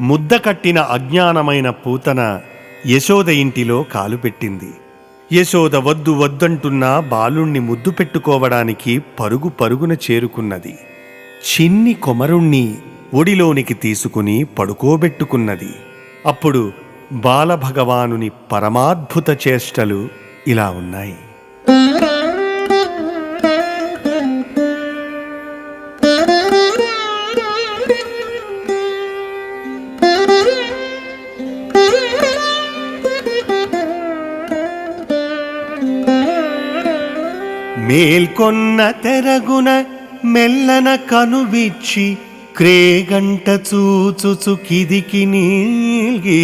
ముద్ద కట్టిన అజ్ఞానమైన పూతన యశోద ఇంటిలో కాలు పెట్టింది. యశోద వద్దు వద్దంటున్నా బాలుణ్ణి ముద్దు పెట్టుకోవడానికి పరుగు పరుగున చేరుకున్నది. చిన్ని కొమరుణ్ణి ఒడిలోనికి తీసుకుని పడుకోబెట్టుకున్నది. అప్పుడు బాలభగవానుని పరమాద్భుత చేష్టలు ఇలా ఉన్నాయి. మేల్కొన్న తెరగున మెల్లన కనువిచ్చి క్రేగంట చూచుచు కిదికి నీల్గే.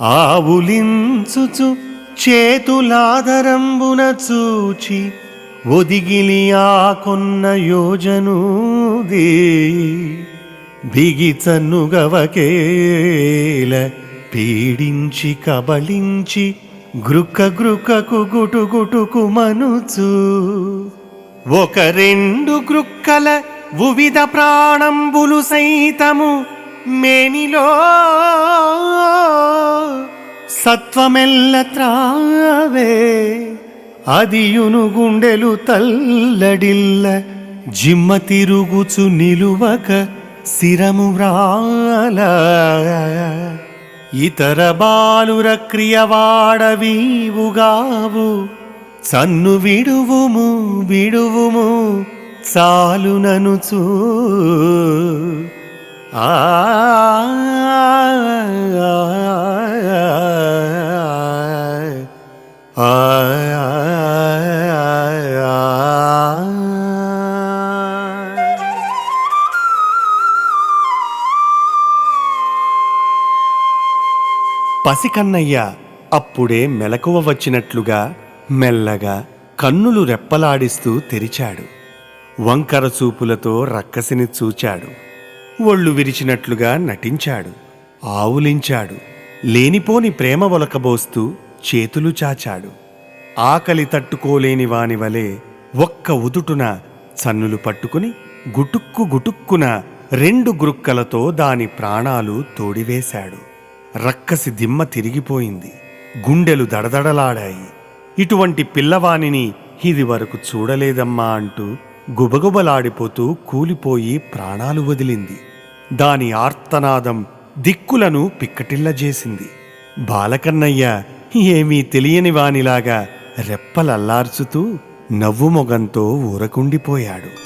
ఆవులించుచు చేతులాదరంబున చూచి ఒదిగిలి ఆకొన్న కొన్న యోజనూది పీడించి కబళించి గ్రుక్క గ్రుక్కకు గుటు గుటుకు మనుచు. ఒక రెండు గ్రుక్కల వివిధ ప్రాణంబులు సైతము మేనిలో. సత్వమెల్ల త్రావే అదియును గుండెలు తల్లడిల్ల. జిమ్మ తిరుగుచు నిలువక సిరము వ్రాల. ఇతర బాలుర క్రియవాడవీవుగావు సన్ను విడువుము విడువుము చాలుననుచూ. ఆ పసికన్నయ్య అప్పుడే మెలకువ వచ్చినట్లుగా మెల్లగా కన్నులు రెప్పలాడిస్తూ తెరిచాడు. వంకర చూపులతో రక్కసిని చూచాడు. ఒళ్ళు విరిచినట్లుగా నటించాడు. ఆవులించాడు. లేనిపోని ప్రేమ ఒలకబోస్తూ చేతులు చాచాడు. ఆకలి తట్టుకోలేని వాని వలె ఒక్క ఉదుటున సన్నులు పట్టుకుని గుటుక్కు గుటుక్కున రెండు గ్రుక్కలతో దాని ప్రాణాలు తోడివేశాడు. రక్కసి దిమ్మ తిరిగిపోయింది. గుండెలు దడదడలాడాయి. ఇటువంటి పిల్లవానిని ఇది వరకు చూడలేదమ్మా అంటూ గుబగుబలాడిపోతూ కూలిపోయి ప్రాణాలు వదిలింది. దాని ఆర్తనాదం దిక్కులను పిక్కటిల్లజేసింది. బాలకన్నయ్య ఏమీ తెలియని వానిలాగా రెప్పలల్లార్చుతూ నవ్వు మొగంతో ఊరకుండిపోయాడు.